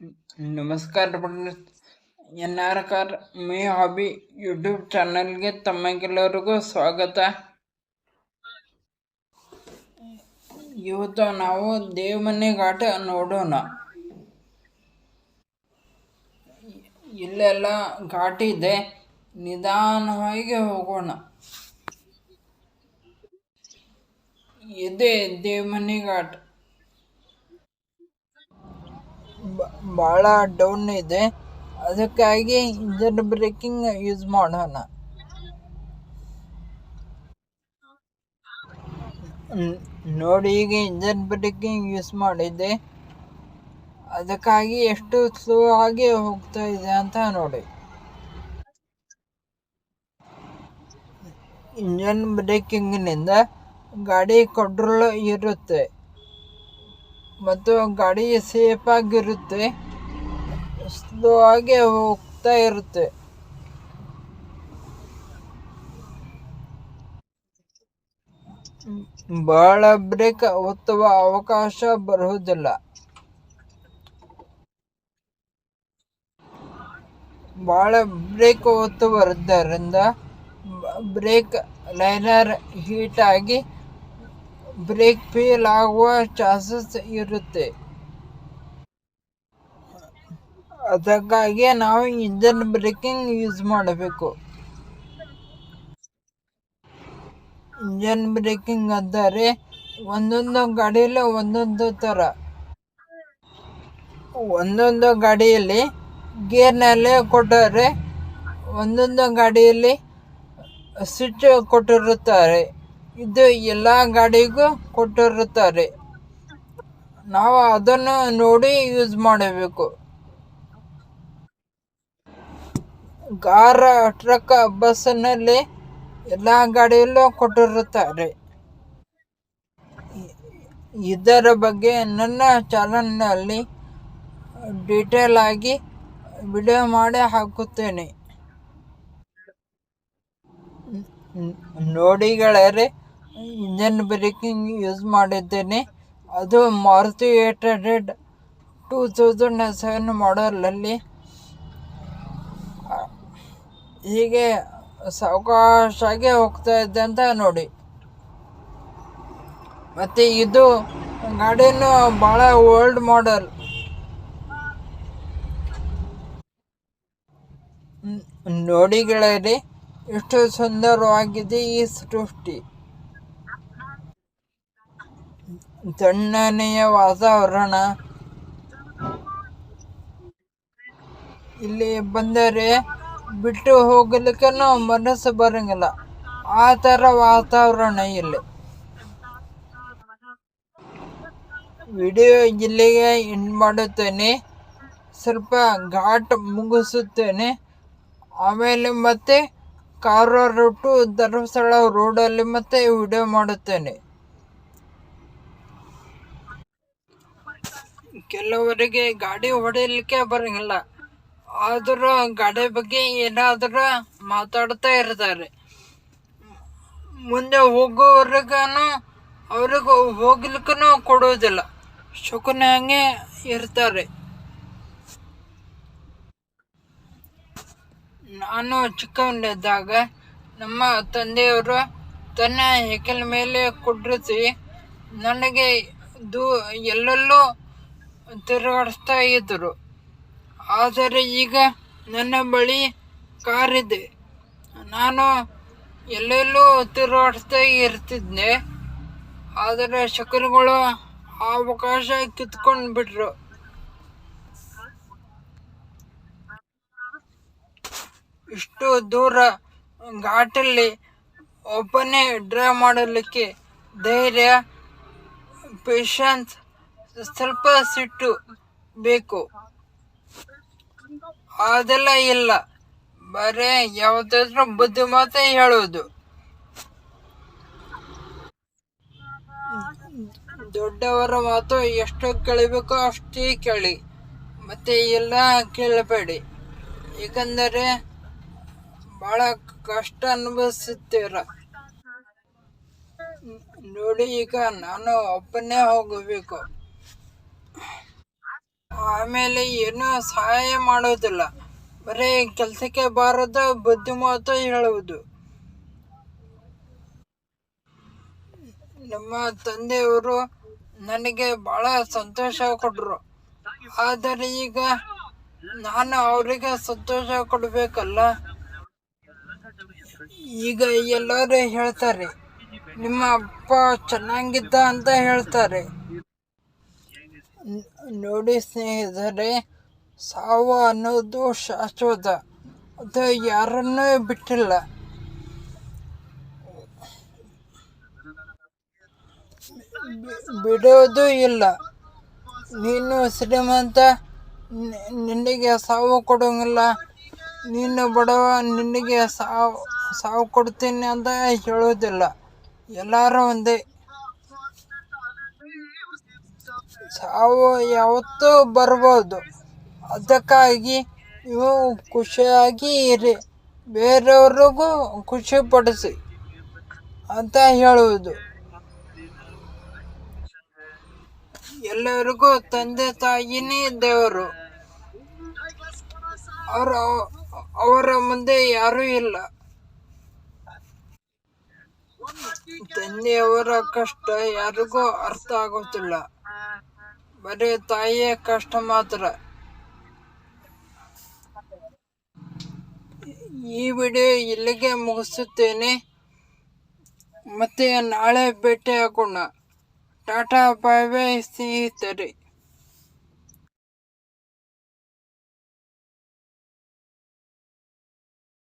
ನಮಸ್ಕಾರ N R car May hobby YouTube ಚಾನಲ್ಗೆ ತಮಗೆಲ್ಲರಿಗೂ ಸ್ವಾಗತ. ಇವತ್ತು ನಾವು ದೇವಮನೆ ಘಾಟ ನೋಡೋಣ. ಇಲ್ಲೆಲ್ಲ ಘಾಟ್ ಇದೆ. ನಿಧಾನವಾಗಿ ಹೋಗೋಣ. ಇದೆ ದೇವಮನೆ ಘಾಟ್ ಭಾಳ ಡೌನ್ ಇದೆ. ಅದಕ್ಕಾಗಿ ಇಂಜನ್ ಬ್ರೇಕಿಂಗ್ ಯೂಸ್ ಮಾಡೋಣ. ನೋಡಿ ಈಗ ಇಂಜನ್ ಬ್ರೇಕಿಂಗ್ ಯೂಸ್ ಮಾಡಿದ್ದೆ. ಅದಕ್ಕಾಗಿ ಎಷ್ಟು ಸ್ಲೋ ಆಗಿ ಹೋಗ್ತಾ ಇದೆ ಅಂತ ನೋಡಿ. ಇಂಜನ್ ಬ್ರೇಕಿಂಗ್ನಿಂದ ಗಾಡಿ ಕಂಟ್ರೋಲ್ ಇರುತ್ತೆ. ಮತ್ತು ಗಾಡಿ ಸೇಫ್ ಆಗಿರುತ್ತೆ. ಸ್ಲೋ ಆಗಿ ಹೋಗ್ತಾ ಇರುತ್ತೆ. ಬಹಳ ಬ್ರೇಕ್ ಒತ್ತುವ ಅವಕಾಶ ಬರುವುದಿಲ್ಲ. ಬಹಳ ಬ್ರೇಕ್ ಒತ್ತು ಬರುವುದರಿಂದ ಬ್ರೇಕ್ ಲೈನರ್ ಹೀಟ್ ಆಗಿ ಬ್ರೇಕ್ ಫೇಲ್ ಆಗುವ ಚಾನ್ಸಸ್ ಇರುತ್ತೆ. ಅದಕ್ಕಾಗಿ ನಾವು ಇಂಜನ್ ಬ್ರೇಕಿಂಗ್ ಯೂಸ್ ಮಾಡಬೇಕು. ಇಂಜನ್ ಬ್ರೇಕಿಂಗ್ ಅಂದರೆ ಒಂದೊಂದು ಗಾಡಿಯಲ್ಲಿ ಒಂದೊಂದು ಥರ. ಒಂದೊಂದು ಗಾಡಿಯಲ್ಲಿ ಗೇರ್ನಲ್ಲೇ ಕೊಟ್ಟರೆ ಒಂದೊಂದು ಗಾಡಿಯಲ್ಲಿ ಸ್ವಿಚ್ ಕೊಟ್ಟಿರುತ್ತಾರೆ. ಇದು ಎಲ್ಲ ಗಾಡಿಗೂ ಕೊಟ್ಟಿರುತ್ತಾರೆ. ನಾವು ಅದನ್ನು ನೋಡಿ ಯೂಸ್ ಮಾಡಬೇಕು. ಕಾರ ಟ್ರಕ್ ಬಸ್ನಲ್ಲಿ ಎಲ್ಲ ಗಾಡಿಯಲ್ಲೂ ಕೊಟ್ಟಿರುತ್ತಾರೆ. ಇದರ ಬಗ್ಗೆ ನನ್ನ ಚಾನಲ್ನಲ್ಲಿ ಡೀಟೇಲ್ ಆಗಿ ವಿಡಿಯೋ ಮಾಡಿ ಹಾಕುತ್ತೇನೆ. ನೋಡಿಗಳೇ ಗೆಳೆಯರೆ ಇಂಜನ್ ಬ್ರೇಕಿಂಗ್ ಯೂಸ್ ಮಾಡಿದ್ದೇನೆ. ಅದು Maruti eight hundred two thousand seven ಮಾಡಲಲ್ಲಿ ಹೀಗೆ ಸಾವಕಾಶಾಗಿ ಹೋಗ್ತಾ ಇದ್ದೆ ಅಂತ ನೋಡಿ. ಮತ್ತು ಇದು ಗಾಡಿನೂ ಭಾಳ ಓಲ್ಡ್ ಮಾಡೆಲ್ ನೋಡಿ ಎಷ್ಟು ಸುಂದರವಾಗಿದೆ ಈ ಸೃಷ್ಟಿ ತಣ್ಣನೆಯ ವಾತಾವರಣ. ಇಲ್ಲಿ ಬಂದರೆ ಬಿಟ್ಟು ಹೋಗ್ಲಿಕ್ಕೆ ಮನಸ್ಸು ಬರಂಗಿಲ್ಲ. ಆ ಥರ ವಾತಾವರಣ ಇಲ್ಲಿ. ವಿಡಿಯೋ ಇಲ್ಲಿಗೆ ಎಂಡ್ ಮಾಡುತ್ತೇನೆ. ಸ್ವಲ್ಪ ಘಾಟ್ ಮುಗಿಸುತ್ತೇನೆ. ಆಮೇಲೆ ಮತ್ತೆ ಕಾರವಾರ ಟು ಧರ್ಮಸ್ಥಳ ರೋಡಲ್ಲಿ ಮತ್ತೆ ವಿಡಿಯೋ ಮಾಡುತ್ತೇನೆ. ಕೆಲವರಿಗೆ ಗಾಡಿ ಹೊಡಿಲಿಕ್ಕೆ ಬರಂಗಿಲ್ಲ. ಆದರೂ ಗಾಡಿ ಬಗ್ಗೆ ಏನಾದರೂ ಮಾತಾಡ್ತಾ ಇರ್ತಾರೆ. ಮುಂದೆ ಹೋಗೋವರೆಗೂ ಅವ್ರಿಗೆ ಹೋಗ್ಲಿಕ್ಕೂ ಕೊಡೋದಿಲ್ಲ. ಹಂಗೆ ಇರ್ತಾರೆ. ನಾನು ಚಿಕ್ಕವನಿದ್ದಾಗ ನಮ್ಮ ತಂದೆಯವರು ತನ್ನ ಹೆಕಲ್ ಮೇಲೆ ಕುಡ್ರಿಸಿ ನನಗೆ ದೂ ಎಲ್ಲೆಲ್ಲೋ ತಿರುಗಾಡಿಸ್ತಾ ಇದ್ದರು ಆದರೆ ಈಗ ನನ್ನ ಬಳಿ ಕಾರಿದೆ ನಾನು ಎಲ್ಲೆಲ್ಲೂ ತಿರುಗಾಡಿಸ್ತಾ ಇರ್ತಿದ್ದೆ. ಆದರೆ ಶಕುನಿಗಳು ಅವಕಾಶ ಕಿತ್ಕೊಂಡು ಬಿಟ್ರು ಇಷ್ಟು ದೂರ ಘಾಟಲ್ಲಿ ಒಬ್ಬನೇ ಡ್ರೈವ್ ಮಾಡಲಿಕ್ಕೆ ಧೈರ್ಯ ಪೇಷನ್ಸ್ ಸ್ವಲ್ಪ ಸಿಟ್ಟು ಬೇಕು. ಅದೆಲ್ಲ ಇಲ್ಲ. ಬರೇ ಯಾವತ್ತಾದ್ರೂ ಬುದ್ಧಿ ಮಾತೇ ಹೇಳುವುದು. ದೊಡ್ಡವರ ಮಾತು ಎಷ್ಟು ಕೇಳಬೇಕೋ ಅಷ್ಟೇ ಕೇಳಿ. ಮತ್ತೆ ಎಲ್ಲ ಕೇಳಬೇಡಿ. ಏಕೆಂದರೆ ಬಹಳ ಕಷ್ಟ ಅನುಭವಿಸುತ್ತೀರ? ನೋಡಿ, ಈಗ ನಾನು ಒಬ್ಬನೇ ಹೋಗಬೇಕು. ಆಮೇಲೆ ಏನೂ ಸಹಾಯ ಮಾಡೋದಿಲ್ಲ. ಬರೀ ಕೆಲಸಕ್ಕೆ ಬಾರದು, ಬುದ್ಧಿ ಮಾತು ಹೇಳುವುದು. ನಮ್ಮ ತಂದೆಯವರು ನನಗೆ ಬಹಳ ಸಂತೋಷ ಕೊಟ್ಟರು ಆದರೆ ಈಗ ನಾನು ಅವರಿಗೆ ಸಂತೋಷ ಕೊಡಬೇಕಲ್ಲ? ಈಗ ಎಲ್ಲರೂ ಹೇಳ್ತಾರೆ, ನಿಮ್ಮ ಅಪ್ಪ ಚೆನ್ನಾಗಿದ್ದ ಅಂತ ಹೇಳ್ತಾರೆ. ನೋಡಿ ಸ್ನೇಹಿತರೆ, ಸಾವು ಅನ್ನೋದು ಶಾಶ್ವತ. ಅದು ಯಾರನ್ನೂ ಬಿಟ್ಟಿಲ್ಲ. ಬಿಡೋದು ಇಲ್ಲ. ನೀನು ಶ್ರೀಮಂತ ನಿನಗೆ ಸಾವು ಕೊಡೋಂಗಿಲ್ಲ. ನೀನು ಬಡವ, ನಿನಗೆ ಸಾವು ಸಾವು ಕೊಡ್ತೀನಿ ಅಂತ ಹೇಳೋದಿಲ್ಲ. ಎಲ್ಲರೂ ಒಂದೇ. ಸಾವು ಯಾವತ್ತೂ ಬರ್ಬೋದು. ಅದಕ್ಕಾಗಿ ನೀವು ಖುಷಿಯಾಗಿ ಇರಿ. ಬೇರೆಯವ್ರಿಗೂ ಖುಷಿ ಪಡಿಸಿ ಅಂತ ಹೇಳುವುದು. ಎಲ್ಲರಿಗೂ ತಂದೆ ತಾಯಿನೇ ದೇವರು. ಅವರ ಅವರ ಮುಂದೆ ಯಾರೂ ಇಲ್ಲ. ತಂದೆಯವರ ಕಷ್ಟ ಯಾರಿಗೂ ಅರ್ಥ ಆಗುತ್ತಿಲ್ಲ. ಬರೀ ತಾಯಿಯ ಕಷ್ಟ ಮಾತ್ರ. ಈ ವಿಡಿಯೋ ಇಲ್ಲಿಗೆ ಮುಗಿಸುತ್ತೇನೆ. ಮತ್ತೆ ನಾಳೆ ಭೇಟಿ ಆಗೋಣ ಟಾಟಾ, ಬಾಯ್ ಬಾಯ್, ಸ್ನೇಹಿತರೆ.